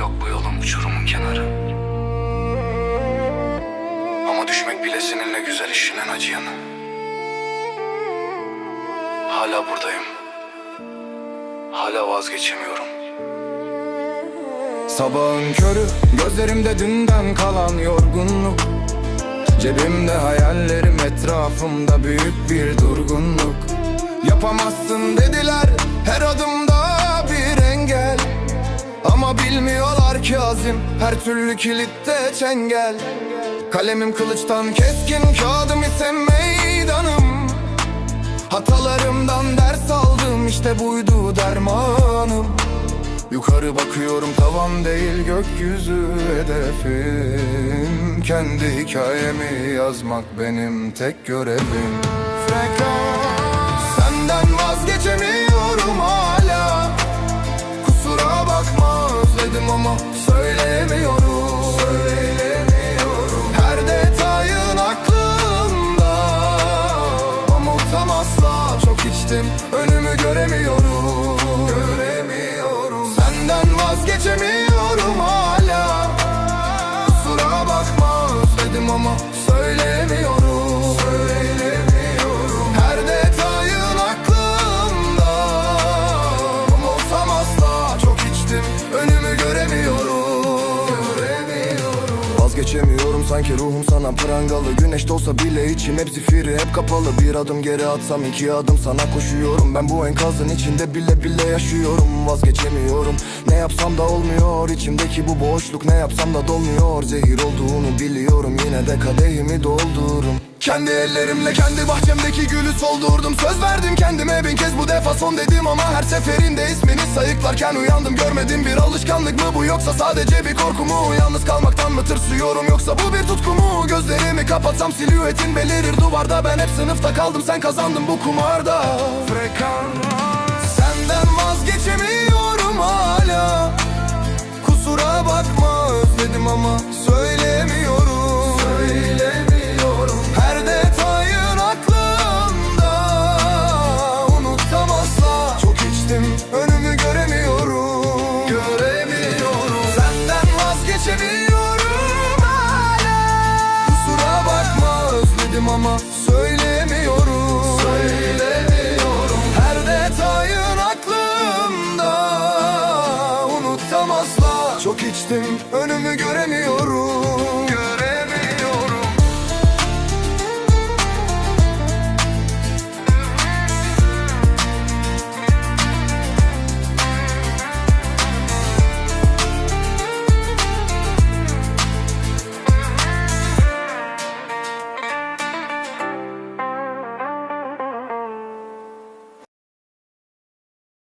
yok bu yolun uçurumun kenarı. Ama düşmek bile seninle güzel işinin acıyanı. Hala buradayım. Hala vazgeçemiyorum. Sabahın körü gözlerimde dünden kalan yorgunluk Cebimde hayallerim etrafımda büyük bir durgunluk Yapamazsın dediler her adımda bir engel ama bilmiyorlar ki azim her türlü kilitte çengel. Kalemim kılıçtan keskin kağıdım ise meydanım. Hatalarımdan ders aldım işte buydu dermanım. Yukarı bakıyorum tavan değil gökyüzü hedefim. Kendi hikayemi yazmak benim tek görevim. Frekans Senden vazgeçemiyorum ama Söyleyemiyorum. Her detayın aklımda. Unutam asla. Çok içtim. Önümü göremiyorum. Göremiyorum. Senden vazgeçemiyorum Vazgeçemiyorum sanki ruhum sana prangalı. Güneş doğsa bile içim hep zifiri hep kapalı. Bir adım geri atsam iki adım sana koşuyorum. Ben bu enkazın içinde bile bile yaşıyorum. Vazgeçemiyorum. Ne yapsam da olmuyor. İçimdeki bu boşluk ne yapsam da dolmuyor. Zehir olduğunu biliyorum. Yine de kadehimi doldururum. Kendi ellerimle kendi bahçemdeki gülü soldurdum. Söz verdim kendime bin kez bu defa son dedim Ama her seferinde ismini sayıklarken uyandım Görmedim bir alışkanlık mı bu? Yoksa sadece bir korku mu? Yalnız kalmaktan mı tırsıyorum? Yoksa bu bir tutku mu? Gözlerimi kapatsam silüetin belirir duvarda. Ben hep sınıfta kaldım sen kazandın bu kumarda. Frekans. Senden vazgeçemiyorum hala. Kusura bakma özledim ama söylemiyorum ama söylemiyorum. Söylemiyorum. Her detayın aklımda Unutam asla Çok içtim önümü göremiyorum